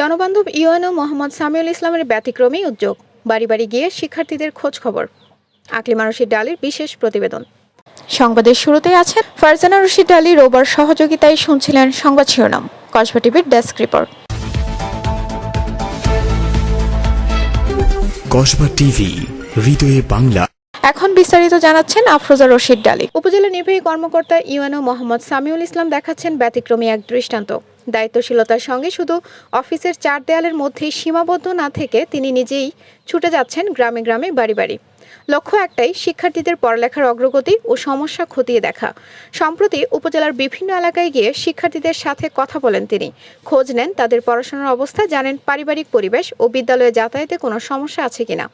জনবান্ধব UNO Mohammad Samiul ইসলামের ব্যতিক্রমী উদ্যোগ। বাড়ি বাড়ি গিয়ে শিক্ষার্থীদের খোঁজ খবর। আকলিমা রশিদ ডালির বিশেষ প্রতিবেদন। সংবাদের শুরুতে আছেন ফারজানা রশিদ ডালি রোবার সহযোগিতায় শুনছিলেন সংবাদ শিরোনাম। কসবা টিভির ডেস্ক রিপোর্ট। কসবা টিভি হৃদয়ে বাংলা। এখন বিস্তারিত জানাচ্ছেন আফরোজা রশিদ ডালি। উপজেলা নির্বাহী কর্মকর্তা ইউএনও মোহাম্মদ সামিউল ইসলাম দেখাচ্ছেন ব্যতিক্রমী এক দৃষ্টান্ত। দায়িত্বশীলতার সঙ্গে শুধু অফিসের চার দেয়ালের মধ্যেই সীমাবদ্ধ না থেকে তিনি নিজেই ছুটে যাচ্ছেন গ্রামে গ্রামে বাড়ি বাড়ি। লক্ষ্য একটাই, শিক্ষার্থীদের পড়ালেখার অগ্রগতি ও সমস্যা খতিয়ে দেখা। সম্প্রতি উপজেলার বিভিন্ন এলাকায় গিয়ে শিক্ষার্থীদের সাথে কথা বলেন তিনি। খোঁজ নেন তাদের পড়াশোনার অবস্থা, জানেন পারিবারিক পরিবেশ ও বিদ্যালয়ে যাতায়াতে কোনো সমস্যা আছে কিনা।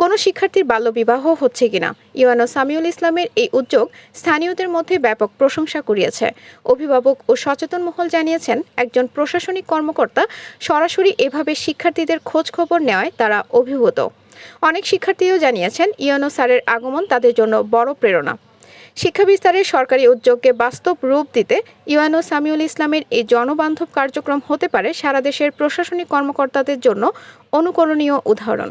কোনো শিক্ষার্থীর বাল্যবিবাহ হচ্ছে কিনা? ইউএনও সামিউল ইসলামের এই উদ্যোগ স্থানীয়দের মধ্যে ব্যাপক প্রশংসা কুড়িয়েছে। অভিভাবক ও সচেতন মহল জানিয়েছেন, একজন প্রশাসনিক কর্মকর্তা সরাসরি এভাবে শিক্ষার্থীদের খোঁজ খবর নেওয়ায় তারা অভিভূত। অনেক শিক্ষার্থীও জানিয়েছেন ইয়নো স্যারের আগমন তাদের জন্য বড় প্রেরণা। শিক্ষা বিস্তারের সরকারি উদ্যোগকে বাস্তব রূপ দিতে ইউএনও সামিউল ইসলামের এই জনবান্ধব কার্যক্রম হতে পারে সারা দেশের প্রশাসনিক কর্মকর্তাদের জন্য অনুকরণীয় উদাহরণ।